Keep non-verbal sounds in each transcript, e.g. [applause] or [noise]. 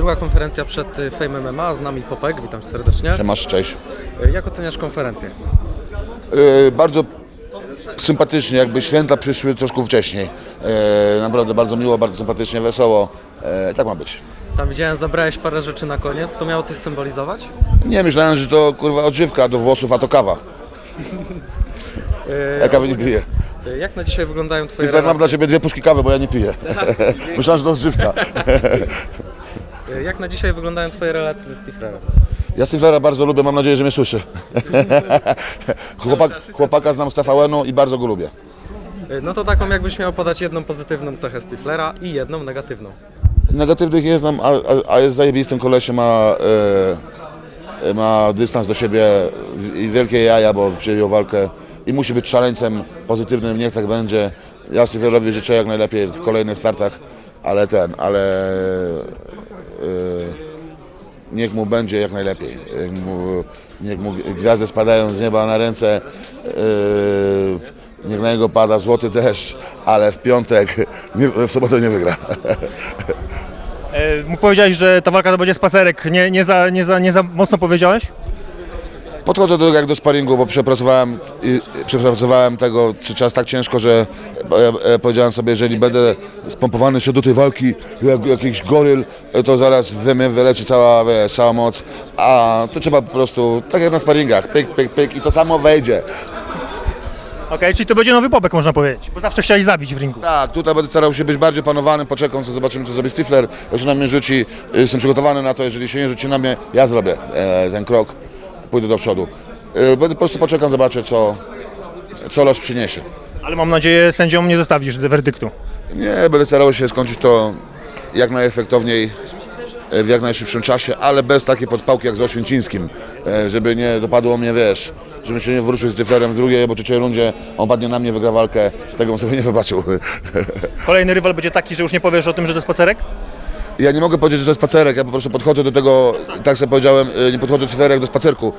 Druga konferencja przed y, Fame MMA, z nami Popek, witam cię serdecznie. Masz, cześć. Y, Jak oceniasz konferencję? Yy, bardzo sympatycznie, jakby święta przyszły troszkę wcześniej. Yy, naprawdę bardzo miło, bardzo sympatycznie, wesoło. Yy, tak ma być. Tam widziałem, zabrałeś parę rzeczy na koniec, to miało coś symbolizować? Nie myślałem, że to kurwa odżywka do włosów, a to kawa. Y, Ja kawy nie piję. Jak na dzisiaj wyglądają twoje Ty mam relacje? dla ciebie dwie puszki kawy, bo ja nie piję. [laughs] myślałem, że to odżywka. [laughs] Y, Jak na dzisiaj wyglądają twoje relacje ze Stiflerem? Ja Stiflera bardzo lubię, mam nadzieję, że mnie słyszy. [laughs] Chłopak, chłopaka znam z TVN-u i bardzo go lubię. Y, No to taką jakbyś miał podać jedną pozytywną cechę Stiflera i jedną negatywną. Negatywnych nie znam, a, a, a jest zajebistym kolesiem, ma, e, ma dystans do siebie i wielkie jaja, bo przyjął walkę i musi być szaleńcem pozytywnym, niech tak będzie. Ja Stevierowi życzę jak najlepiej w kolejnych startach, ale ten, ale e, niech mu będzie jak najlepiej. Niech mu, niech mu gwiazdy spadają z nieba na ręce, e, niech na niego pada złoty deszcz, ale w piątek, w sobotę nie wygra. E, mu powiedziałeś, że ta walka to będzie spacerek. Nie, nie, za, nie, za, nie za mocno powiedziałeś? Podchodzę do tego jak do sparingu, bo przepracowałem, i- przepracowałem tego czy czas tak ciężko, że e, powiedziałem sobie, jeżeli będę spompowany się do tej walki jak jakiś goryl, to zaraz we mnie wyleczy cała, wiesz, cała moc, a to trzeba po prostu, tak jak na sparingach, pyk, pyk, pyk i to samo wejdzie. Okej, czyli to będzie nowy popek, można powiedzieć. Bo zawsze chciałeś zabić w ringu. Tak, tutaj będę starał się być bardziej panowany, poczekam, co zobaczymy, co zrobi Stifler. Jeśli na mnie rzuci, jestem przygotowany na to, jeżeli się nie rzuci na mnie, ja zrobię e, ten krok, pójdę do przodu. E, będę po prostu poczekam, zobaczę, co, co los przyniesie. Ale mam nadzieję, sędziom nie zostawisz werdyktu. Nie, będę starał się skończyć to jak najefektowniej, e, w jak najszybszym czasie, ale bez takiej podpałki jak z Oświęcińskim, e, żeby nie dopadło mnie, wiesz, żebym się nie wrócił z Stiflerem w drugiej albo trzeciej rundzie, on padnie na mnie, wygra walkę, tego bym sobie nie wybaczył. [laughs] Kolejny rywal będzie taki, że już nie powiesz o tym, że to jest spacerek? Ja nie mogę powiedzieć, że to jest spacerek, ja po prostu podchodzę do tego, tak sobie powiedziałem, y, nie podchodzę do jak do spacerku,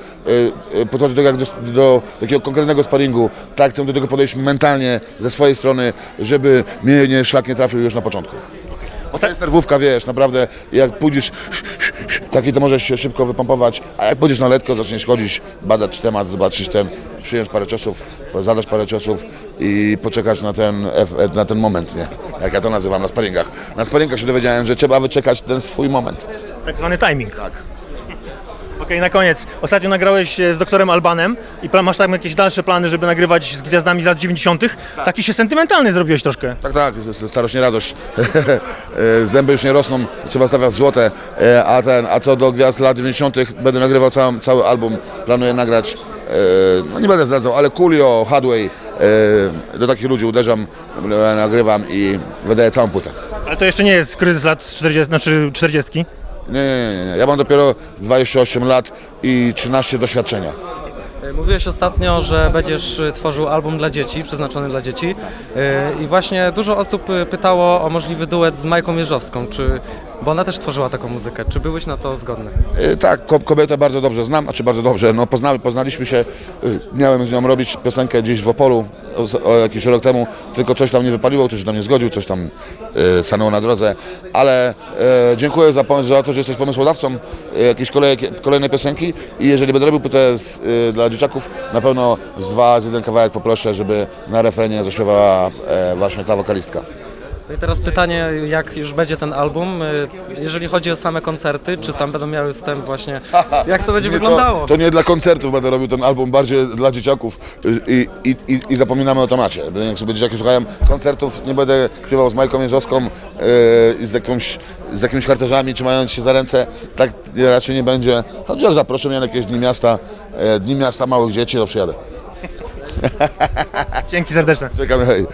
y, y, podchodzę do tego jak do, do takiego konkretnego sparingu, tak chcę do tego podejść mentalnie ze swojej strony, żeby mnie nie szlak nie trafił już na początku. Bo to jest nerwówka, wiesz, naprawdę, jak pójdziesz taki, to możesz się szybko wypompować, a jak pójdziesz na letko, zaczniesz chodzić, badać temat, zobaczysz ten, przyjąć parę ciosów, zadać parę ciosów i poczekać na ten, ef- na ten moment, nie? Jak ja to nazywam na sparingach. Na sparingach się dowiedziałem, że trzeba wyczekać ten swój moment. Tak zwany timing. Tak. Okej, na koniec. Ostatnio nagrałeś e, z doktorem Albanem i plan, masz tam jakieś dalsze plany, żeby nagrywać z gwiazdami z lat 90. Taki się sentymentalny zrobiłeś troszkę. Tak, tak, starość nie radość. [laughs] E, Zęby już nie rosną, trzeba stawiać złote, E, a, ten, a co do gwiazd lat 90. będę nagrywał cały, cały album, planuję nagrać, e, no nie będę zdradzał, ale Coolio, Hadway, e, do takich ludzi uderzam, e, nagrywam i wydaję całą płytę. Ale to jeszcze nie jest kryzys lat 40, znaczy 40. Nie, nie, nie, nie, ja mam dopiero 28 lat i 13 doświadczenia. Y, Mówiłeś ostatnio, że będziesz y, tworzył album dla dzieci, przeznaczony dla dzieci Y, i właśnie dużo osób pytało o możliwy duet z Majką Mierzowską, czy, bo ona też tworzyła taką muzykę. Czy byłeś na to zgodny? E, Tak, ko- kobietę bardzo dobrze znam, a czy bardzo dobrze, no poznali, poznaliśmy się, e, miałem z nią robić piosenkę gdzieś w Opolu o, jakiś rok temu, tylko coś tam nie wypaliło, ktoś się tam nie zgodził, coś tam e, stanęło na drodze, ale e, dziękuję za, za to, że jesteś pomysłodawcą e, jakiejś kolej, kolejnej piosenki i jeżeli będę robił płytę z, e, dla dzieciaków, na pewno z dwa, z jeden kawałek poproszę, żeby na refrenie zaśpiewała e, właśnie ta wokalistka. No i teraz pytanie, jak już będzie ten album, y, jeżeli chodzi o same koncerty, czy tam będą miały wstęp właśnie, jak to będzie Nie, wyglądało? To, to nie dla koncertów będę robił ten album, bardziej dla dzieciaków i, i, i, i zapominamy o temacie. Jak sobie dzieciaki słuchają koncertów, nie będę śpiewał z Majką Mierzowską yy, i z, jakąś, z jakimiś harcerzami, trzymając się za ręce. Tak raczej nie będzie. Choć jak zaproszę mnie na jakieś dni miasta, e, dni miasta małych dzieci, to przyjadę. Dzięki serdeczne. Czekamy, hej.